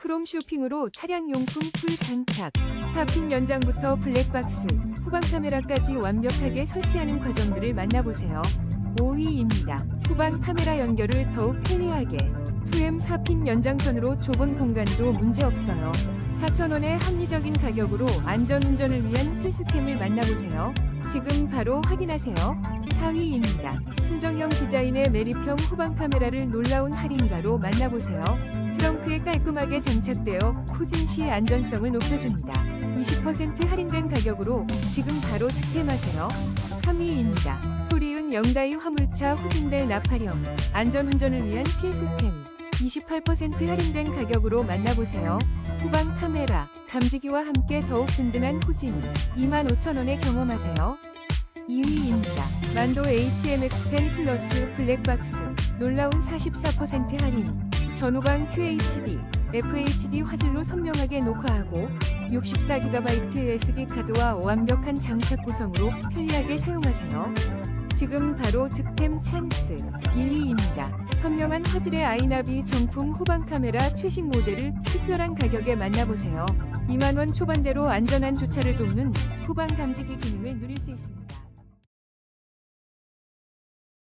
크롬 쇼핑으로 차량 용품 풀 장착, 4핀 연장부터 블랙박스, 후방 카메라까지 완벽하게 설치하는 과정들을 만나보세요. 5위입니다. 후방 카메라 연결을 더욱 편리하게 2M 4핀 연장선으로 좁은 공간도 문제없어요. 4,000원의 합리적인 가격으로 안전운전을 위한 필수템을 만나보세요. 지금 바로 확인하세요. 4위입니다. 순정형 디자인의 메리평 후방 카메라를 놀라운 할인가로 만나보세요. 트렁크에 깔끔하게 장착되어 후진 시 안전성을 높여줍니다. 20% 할인된 가격으로 지금 바로 득템하세요. 3위입니다. 소리은 영다이 화물차 후진벨 나파령 안전운전을 위한 필수템 28% 할인된 가격으로 만나보세요. 후방 카메라, 감지기와 함께 더욱 든든한 후진 25,000원에 경험하세요. 2위입니다. 만도 HMX10 플러스 블랙박스 놀라운 44% 할인 전후방 QHD, FHD 화질로 선명하게 녹화하고 64GB SD 카드와 완벽한 장착 구성으로 편리하게 사용하세요. 지금 바로 득템 찬스 1위입니다. 선명한 화질의 아이나비 정품 후방 카메라 최신 모델을 특별한 가격에 만나보세요. 2만원 초반대로 안전한 주차를 돕는 후방 감지기 기능을 누릴 수 있습니다.